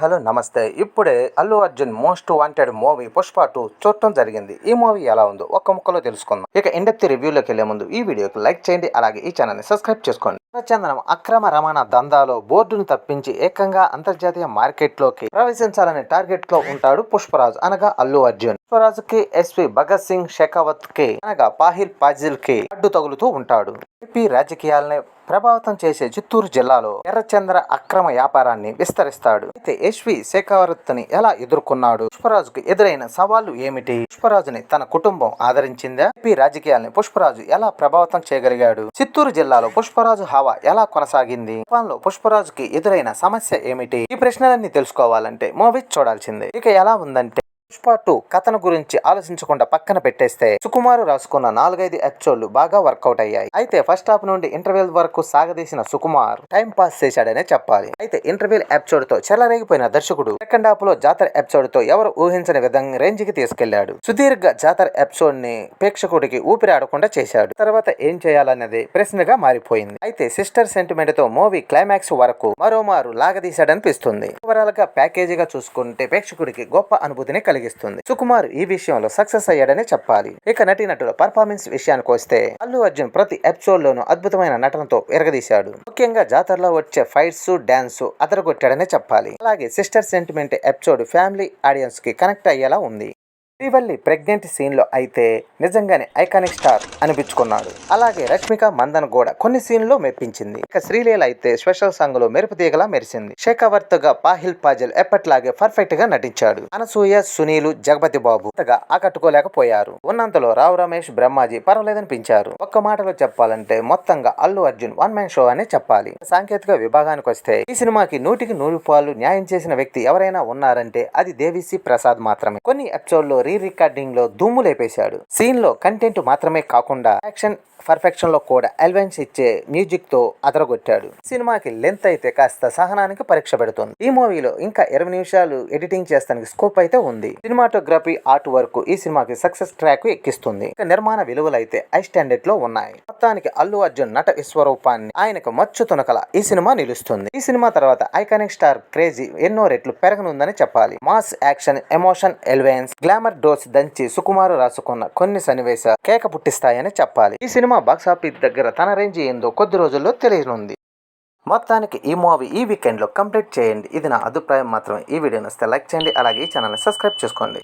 Hello నమస్తే. ఇప్పుడే Allu Arjun most wanted movie Pushpa two చూడటం జరిగింది. ఈ మూవీ ఎలా ఉందో ఒక్క ముక్కలో తెలుసుకుందాం. ఇక ఇండెప్త్ రివ్యూలోకి వెళ్ళే ముందు ఈ వీడియోకి లైక్ చేయండి అలాగే ఈ ఛానల్ని సబ్స్క్రైబ్ చేసుకోండి. చందనం అక్రమ రవాణా దందాలో బోర్డును తప్పించి ఏకంగా అంతర్జాతీయ మార్కెట్లోకి ప్రవేశించాలనే టార్గెట్లో ఉంటాడు పుష్పరాజు అనగా అల్లు అర్జున్. పుష్పరాజు కి ఎస్పీ భగత్ సింగ్ షెకావత్కి అనగా పాహిల్ పాజిల్కి అడ్డు తగులుతూ ఉంటాడు. ఏపీ రాజకీయాలనే ప్రభావితం చేసే చిత్తూరు జిల్లాలో ఎర్రచంద్ర అక్రమ వ్యాపారాన్ని విస్తరిస్తాడు. అయితే ఎస్వి శేఖావరత్ని ఎలా ఎదుర్కొన్నాడు? పుష్పరాజుకు ఎదురైన సవాళ్ళు ఏమిటి? పుష్పరాజుని తన కుటుంబం ఆదరించిందా? ఏపీ రాజకీయాల్ని పుష్పరాజు ఎలా ప్రభావితం చేయగలిగాడు? చిత్తూరు జిల్లాలో పుష్పరాజు హవా ఎలా కొనసాగింది? జపాన్లో పుష్పరాజుకి ఎదురైన సమస్య ఏమిటి? ఈ ప్రశ్నలన్నీ తెలుసుకోవాలంటే మూవీ చూడాల్సిందే. ఇక ఎలా ఉందంటే పుష్ప టూ కథను గురించి ఆలోచించకుండా పక్కన పెట్టేస్తే సుకుమారు రాసుకున్న నాలుగైదు ఎపిసోడ్లు బాగా వర్కౌట్ అయ్యాయి. అయితే ఫస్ట్ హాఫ్ నుండి ఇంటర్వెల్ వరకు సాగదీసిన సుకుమార్ టైం పాస్ చేశాడనే చెప్పాలి. అయితే ఇంటర్వెల్ ఎపిసోడ్తో చెలరేగిపోయిన దర్శకుడు సెకండ్ హాఫ్లో జాతర ఎపిసోడ్తో ఎవరు ఊహించని విధంగా రేంజ్కి తీసుకెళ్ళాడు. సుదీర్ఘ జాతర ఎపిసోడ్ని ప్రేక్షకుడికి ఊపిరి ఆడకుండా చేశాడు. తర్వాత ఏం చేయాలన్నది ప్రశ్నగా మారిపోయింది. అయితే సిస్టర్ సెంటిమెంట్తో మూవీ క్లైమాక్స్ వరకు మరోమారు లాగదీశాడనిపిస్తుంది. ఓవరాల్గా ప్యాకేజీగా చూసుకుంటే ప్రేక్షకుడికి గొప్ప అనుభూతిని కలిగి కలిగిస్తుంది. సుకుమార్ ఈ విషయంలో సక్సెస్ అయ్యాడనే చెప్పాలి. ఇక నటి నటుల పర్ఫార్మెన్స్ విషయానికి వస్తే అల్లు అర్జున్ ప్రతి ఎపిసోడ్ లోను అద్భుతమైన నటనతో ఎరగదీశాడు. ముఖ్యంగా జాతరలో వచ్చే ఫైట్స్ డాన్స్ అదరగొట్టాడనే చెప్పాలి. అలాగే సిస్టర్ సెంటిమెంట్ ఎపిసోడ్ ఫ్యామిలీ ఆడియన్స్కి కనెక్ట్ అయ్యేలా ఉంది. శ్రీవల్లి ప్రెగ్నెంట్ సీన్లో అయితే నిజంగానే ఐకానిక్ స్టార్ అనిపించుకున్నాడు. అలాగే రష్మిక మందన్ కూడా కొన్ని సీన్లో మెప్పించింది. ఇక శ్రీలీల అయితే స్పెషల్ సాంగ్లో మెరుపు తీగలా మెరిసింది. శేఖవర్త్గా పాహిల్ పాజల్ ఎప్పట్లాగే పర్ఫెక్ట్గా నటించాడు. అనసూయ సునీలు జగపతి బాబు ఆకట్టుకోలేకపోయారు. ఉన్నంతలో రావు రమేష్ బ్రహ్మాజీ పర్వాలేదనిపించారు. ఒక్క మాటలో చెప్పాలంటే మొత్తంగా Allu Arjun one man show అనే చెప్పాలి. సాంకేతిక విభాగానికి వస్తే ఈ సినిమాకి నూటికి నూరు పాలు న్యాయం చేసిన వ్యక్తి ఎవరైనా ఉన్నారంటే అది దేవిసి ప్రసాద్ మాత్రమే. కొన్ని ఎపిసోడ్లో రీ రికార్డింగ్లో దుమ్ము లేపేశాడు. సీన్లో కంటెంట్ మాత్రమే కాకుండా యాక్షన్ పర్ఫెక్షన్లో కూడా ఎలివెన్స్ ఇచ్చే మ్యూజిక్తో అదరగొట్టాడు. సినిమాకి లెంత్ అయితే కాస్త సహనానికి పరీక్ష పెడుతుంది. ఈ మూవీలో ఇంకా ఇరవై నిమిషాలు ఎడిటింగ్ చేస్తానికి స్కోప్ అయితే ఉంది. సినిమాటోగ్రఫీ ఆర్ట్ వర్క్ ఈ సినిమాకి సక్సెస్ ట్రాక్ ఎక్కిస్తుంది. నిర్మాణ విలువలు అయితే హై స్టాండర్డ్లో ఉన్నాయి. మొత్తానికి అల్లు అర్జున్ నట విశ్వరూపాన్ని ఆయనకు మచ్చు తునకల ఈ సినిమా నిలుస్తుంది. ఈ సినిమా తర్వాత ఐకానిక్ స్టార్ క్రేజీ ఎన్నో రెట్లు పెరగనుందని చెప్పాలి. Mass action emotion elevations glamour dose దంచి సుకుమారు రాసుకున్న కొన్ని సన్నివేశ కేక పుట్టిస్తాయని చెప్పాలి. ఈ సినిమా సినిమా బాక్సాఫీస్ దగ్గర తన రేంజ్ ఏందో కొద్ది రోజుల్లో తెలియనుంది. మొత్తానికి ఈ మూవీ ఈ వీకెండ్లో కంప్లీట్ చేయండి. ఇది నా అభిప్రాయం మాత్రమే. ఈ వీడియో నచ్చితే లైక్ చేయండి. అలాగే ఈ ఛానల్ని సబ్స్క్రైబ్ చేసుకోండి.